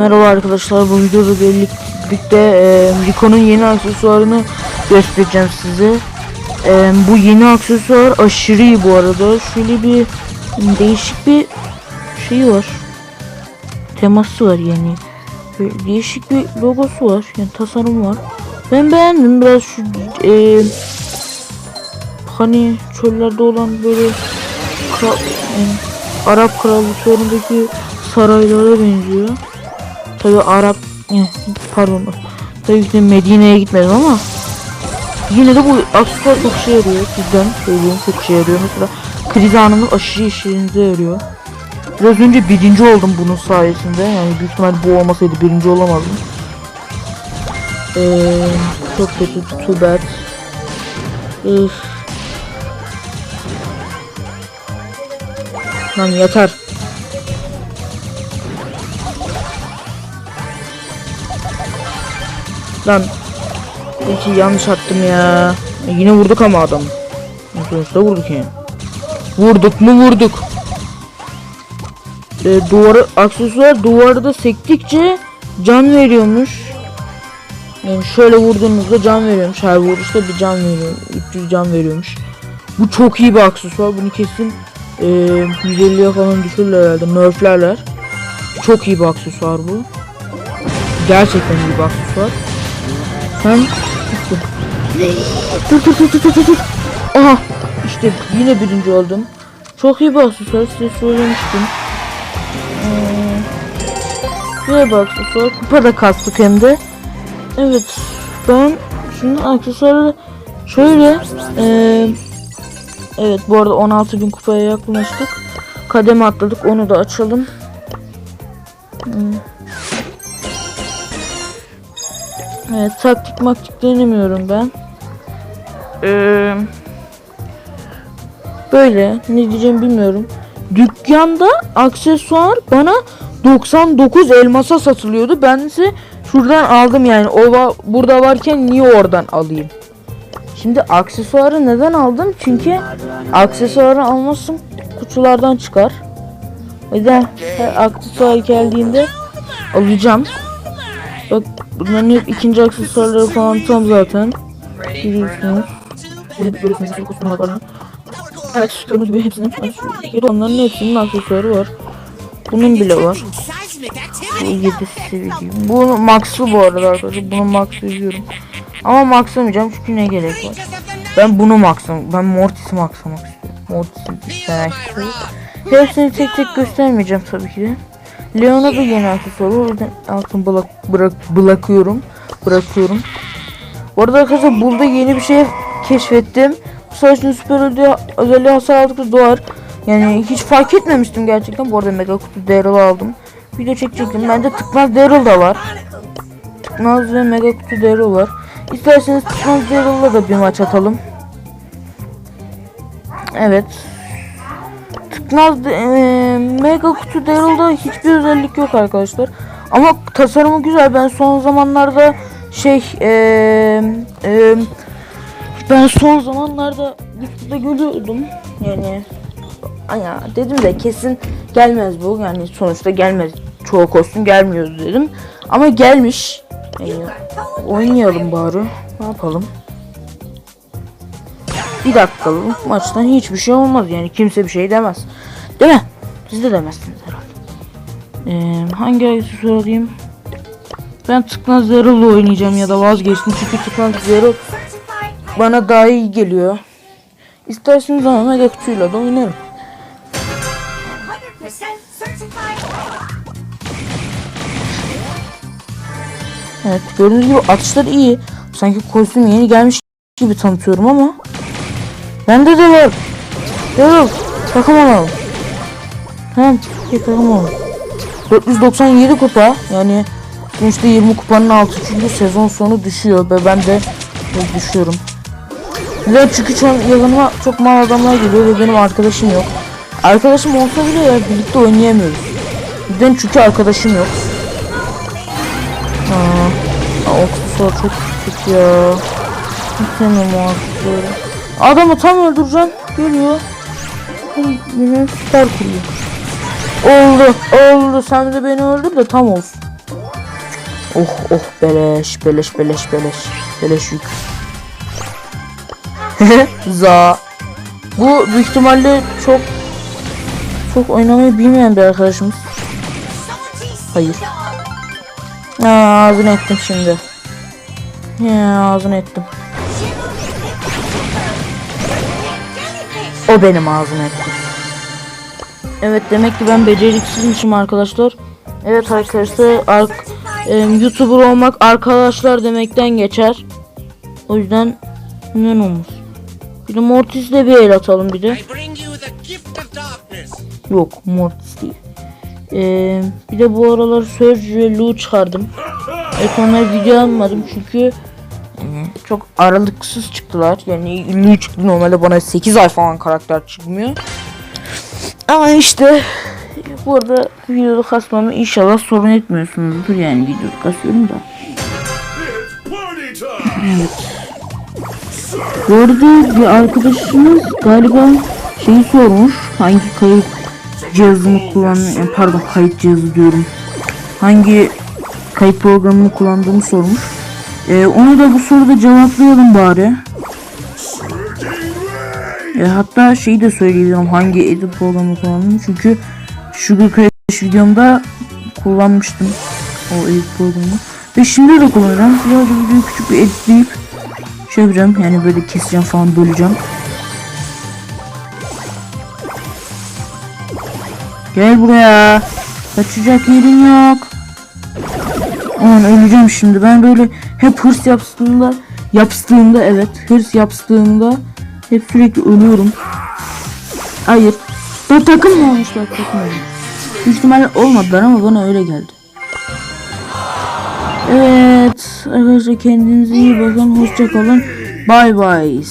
Merhaba arkadaşlar bu videoda birlikte e, Rico'nun yeni aksesuarını göstereceğim size. E, bu yeni aksesuar aşırı iyi bu arada. Şöyle bir değişik bir şey var. Teması var yani. Böyle değişik bir logosu var. Yani tasarım var. Ben beğendim biraz şu e, hani çöllerde olan böyle kral, yani Arap krallıklarındaki saraylara benziyor. Tabi Arap pardon. Tabii ki Medine'ye gitmedim ama yine de bu aksesuar çok işe yarıyor. Sizden söylüyorum çok işe yarıyor. Mesela kriz anında aşırı işinize yarıyor. Biraz önce birinci oldum bunun sayesinde. Yani büyük ihtimal bu olmasaydı birinci olamazdım. Ee, çok kötü too bad Üf. Lan yeter Lan Peki yanlış attım ya. E, yine vurduk ama adam. Sonuçta vurduk yani. Vurduk mu vurduk. E, duvarı aksesuar duvarda sektikçe can veriyormuş. Yani şöyle vurduğunuzda can veriyormuş. Her vuruşta bir can veriyor. 300 can veriyormuş. Bu çok iyi bir aksesuar. Bunu kesin e, 150'ye falan düşürürler herhalde. Nerflerler. Çok iyi bir aksesuar bu. Gerçekten iyi bir aksesuar. Sen dur dur dur dur dur dur. Aha işte yine birinci oldum. Çok iyi bir aksesuar size söylemiştim. Ee, iyi bir aksesuar. Kupa da kastık hem de. Evet ben şimdi aksesuarı şöyle ee, Evet bu arada 16.000 kupaya yaklaştık. Kademe atladık onu da açalım. Hmm. Evet taktik maktik denemiyorum ben. Ee, böyle ne diyeceğim bilmiyorum. Dükkanda aksesuar bana 99 elmasa satılıyordu. Ben ise şuradan aldım yani. O va- burada varken niye oradan alayım? Şimdi aksesuarı neden aldım? Çünkü aksesuarı almasın kutulardan çıkar. Yüzden her aksesuar geldiğinde alacağım. Bak bunların hep ikinci aksesuarları falan tam zaten. Görüyorsunuz. kutulardan. Evet gördüğünüz gibi hepsinin onların hepsinin aksesuarı var. Bunun bile var. Bu 7 seviye. Bu max'ı bu arada arkadaşlar. Bunu max ediyorum. Ama maxlamayacağım çünkü ne gerek var. Ben bunu maxlam. Ben Mortis'i maxlamak istiyorum. Mortis'i demek istiyorum. Hepsini tek tek göstermeyeceğim tabii ki de. Leon'a da yeni aksesuarı o yüzden altın bırak, bırak, bırakıyorum. Bırakıyorum. Bu arada arkadaşlar burada yeni bir şey keşfettim. Bu savaşın süper özelliği, özelliği hasar aldıkça doğar. Yani hiç fark etmemiştim gerçekten. Bu arada mega kutu Daryl aldım. Video çekecektim. Bende tıknaz Daryl da var. Tıknaz ve mega kutu Daryl var. İsterseniz tıknaz Daryl'la da bir maç atalım. Evet. Tıknaz e, mega kutu Daryl'da hiçbir özellik yok arkadaşlar. Ama tasarımı güzel. Ben son zamanlarda şey e, e, ben son zamanlarda YouTube'da görüyordum. Yani ya dedim de kesin gelmez bu. Yani sonuçta gelmez. Çoğu kostüm gelmiyor dedim. Ama gelmiş. Yani oynayalım bari. Ne yapalım? Bir dakikalık maçtan hiçbir şey olmaz. Yani kimse bir şey demez. Değil mi? Siz de demezsiniz herhalde. Ee, hangi aksesuar alayım? Ben tıknaz Zerol'la oynayacağım ya da vazgeçtim. Çünkü tıknaz Zerol bana daha iyi geliyor. İsterseniz ama mega kutuyla da oynarım. 100% certified. Evet gördüğünüz gibi atışlar iyi. Sanki kostüm yeni gelmiş gibi tanıtıyorum ama. Bende de var. Zerol takım alalım. Tamam bir takım alalım. 497 kupa yani sonuçta 20 kupanın altı çünkü sezon sonu düşüyor ve ben de düşüyorum. Ve çünkü çok yanıma çok mal adamlar geliyor ve benim arkadaşım yok. Arkadaşım olsa bile ya birlikte oynayamıyoruz. Neden çünkü arkadaşım yok. Aa, aa, aksesuar çok kötü ya. Hiç sevmiyorum o. Adamı tam öldüreceğim. Geliyor. Yine süper kuruyor. Oldu. Oldu. Sen de beni öldür de tam olsun. Oh oh beleş beleş beleş beleş. Beleş yük. Za. Bu büyük ihtimalle çok çok oynamayı bilmeyen bir arkadaşımız. Hayır. Aa, ağzını ettim şimdi. Ya ağzını ettim. O benim ağzımı etti. Evet demek ki ben beceriksizmişim arkadaşlar. Evet arkadaşlar ark, e, YouTuber olmak arkadaşlar demekten geçer. O yüzden ne olmuş? Bir de Mortis'le bir el atalım bir de. Yok Mortis değil. Ee, bir de bu aralar Surge Lu çıkardım. Evet onları video almadım çünkü çok aralıksız çıktılar. Yani Lu çıktı normalde bana 8 ay falan karakter çıkmıyor. Ama işte bu arada videoda kasmamı inşallah sorun etmiyorsunuzdur yani videoda kasıyorum da. Time! Bu arada bir arkadaşımız galiba şeyi sormuş. Hangi kayıt cihazını kullan yani pardon kayıt cihazı diyorum. Hangi kayıt programını kullandığımı sormuş. Ee, onu da bu soruda cevaplayalım bari. E, hatta şeyi de söyleyebilirim hangi edit programını kullandığımı çünkü Sugar Crash videomda kullanmıştım o edit programını. Ve şimdi de kullanacağım. Birazcık videoyu küçük bir editleyip şey yapacağım yani böyle keseceğim falan böleceğim. Gel buraya. Kaçacak yerin yok. Aman öleceğim şimdi. Ben böyle hep hırs yaptığımda yaptığımda evet hırs yaptığımda hep sürekli ölüyorum. Hayır. Bu takım mı olmuşlar takım olmuş. Büyük olmadılar ama bana öyle geldi. Evet arkadaşlar kendinize iyi bakın. Hoşça kalın. Bye bye.